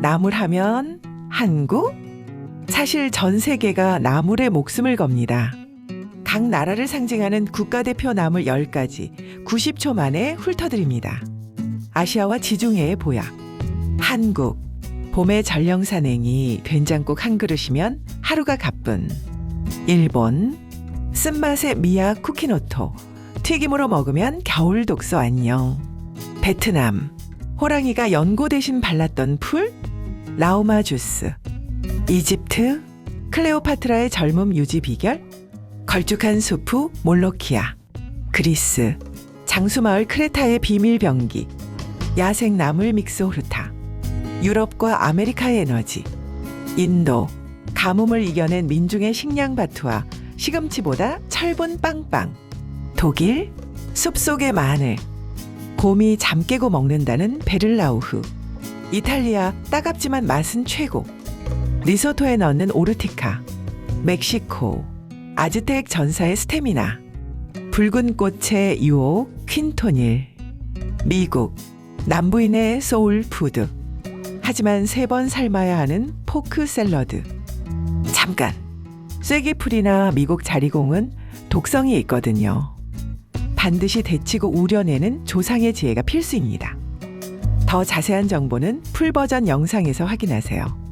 나물 하면 한국? 사실 전 세계가 나물에 목숨을 겁니다. 각 나라를 상징하는 국가대표 나물 10가지 90초 만에 훑어드립니다. 아시아와 지중해의 보약. 한국. 봄의 전령산행이 된장국 한 그릇이면 하루가 가뿐. 일본. 쓴맛의 미약 쿠키노토. 튀김으로 먹으면 겨울 독소 안녕. 베트남. 호랑이가 연고 대신 발랐던 풀? 라오마 주스. 이집트. 클레오파트라의 젊음 유지 비결? 걸쭉한 수프 몰로키아. 그리스. 장수마을 크레타의 비밀 병기. 야생 나물 믹스 호르타. 유럽과 아메리카의 에너지. 인도. 가뭄을 이겨낸 민중의 식량 바투와 시금치보다 철분 빵빵. 독일. 숲속의 마늘. 곰이 잠 깨고 먹는다는 베를라우흐. 이탈리아 따갑지만 맛은 최고. 리소토에 넣는 오르티카. 멕시코. 아즈텍 전사의 스테미나. 붉은 꽃의 유혹 퀸토닐. 미국. 남부인의 소울 푸드. 하지만 세 번 삶아야 하는 포크 샐러드. 잠깐. 쐐기풀이나 미국 자리공은 독성이 있거든요. 반드시 데치고 우려내는 조상의 지혜가 필수입니다. 더 자세한 정보는 풀 버전 영상에서 확인하세요.